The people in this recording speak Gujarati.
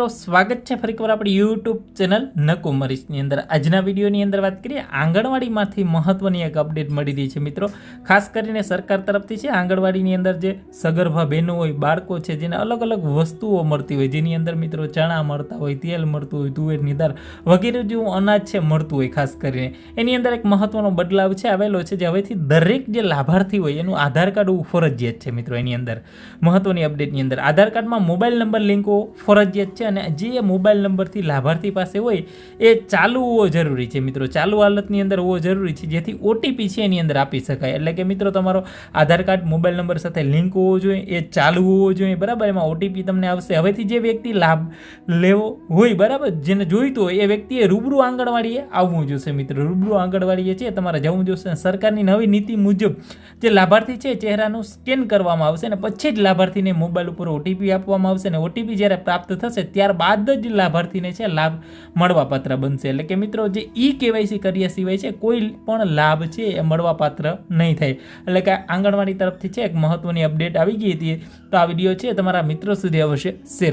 મિત્રો સ્વાગત છે ફરીકવાર આપણી યુટ્યુબ ચેનલ નકુમરીશની અંદર. આજના વિડીયોની અંદર વાત કરીએ, આંગણવાડીમાંથી મહત્ત્વની એક અપડેટ મળી રહી છે મિત્રો. ખાસ કરીને સરકાર તરફથી છે, આંગણવાડીની અંદર જે સગર્ભા બહેનો હોય, બાળકો છે, જેને અલગ અલગ વસ્તુઓ મળતી હોય, જેની અંદર મિત્રો ચણા મળતા હોય, તેલ મળતું હોય, તુવેરની દાળ વગેરે જેવું અનાજ છે, મળતું હોય ખાસ કરીને. એની અંદર એક મહત્ત્વનો બદલાવ છે, આવેલો છે જે હવેથી દરેક જે લાભાર્થી હોય એનું આધાર કાર્ડ હોવું ફરજિયાત છે મિત્રો એની અંદર. મહત્વની અપડેટની અંદર. આધાર કાર્ડમાં મોબાઈલ નંબર, લિંકો ફરજિયાત છે અને જે મોબાઈલ નંબરથી લાભાર્થી પાસે હોય, એ ચાલુ હોવો જરૂરી છે મિત્રો. ચાલુ હાલતની અંદર હોવો જરૂરી છે, જેથી ઓટીપી છે એની અંદર આપી શકાય. એટલે કે મિત્રો, તમારો આધાર કાર્ડ, મોબાઈલ નંબર સાથે લિંક હોવો જોઈએ, એ ચાલુ હોવો જોઈએ. બરાબર? એમાં ઓટીપી તમને આવશે. હવેથી જે વ્યક્તિ લાભ લેવો હોય, બરાબર? જેને જોઈતું હોય, એ વ્યક્તિએ રૂબરૂ આંગણવાડીએ આવવું જોશે મિત્રો. રૂબરૂ આંગણવાડીએ છે, તમારે જવું જોશે. સરકારની નવી નીતિ મુજબ જે લાભાર્થી છે ચહેરાનું સ્કેન કરવામાં આવશે અને પછી જ લાભાર્થીને મોબાઈલ ઉપર ઓટીપી આપવામાં આવશે. અને ઓટીપી જ્યારે પ્રાપ્ત થશે ત્યારબાદ જ લાભાર્થીને છે લાભ મળવાપાત્ર બનશે. એટલે કે મિત્રો, જે ઈ કેવાયસી કર્યા સિવાય છે, કોઈ પણ લાભ છે એ મળવાપાત્ર નહીં થાય. એટલે કે આંગણવાડી તરફથી છે એક મહત્ત્વની અપડેટ આવી ગઈ હતી. તો આ વીડિયો છે તમારા મિત્રો સુધી અવશ્ય શેર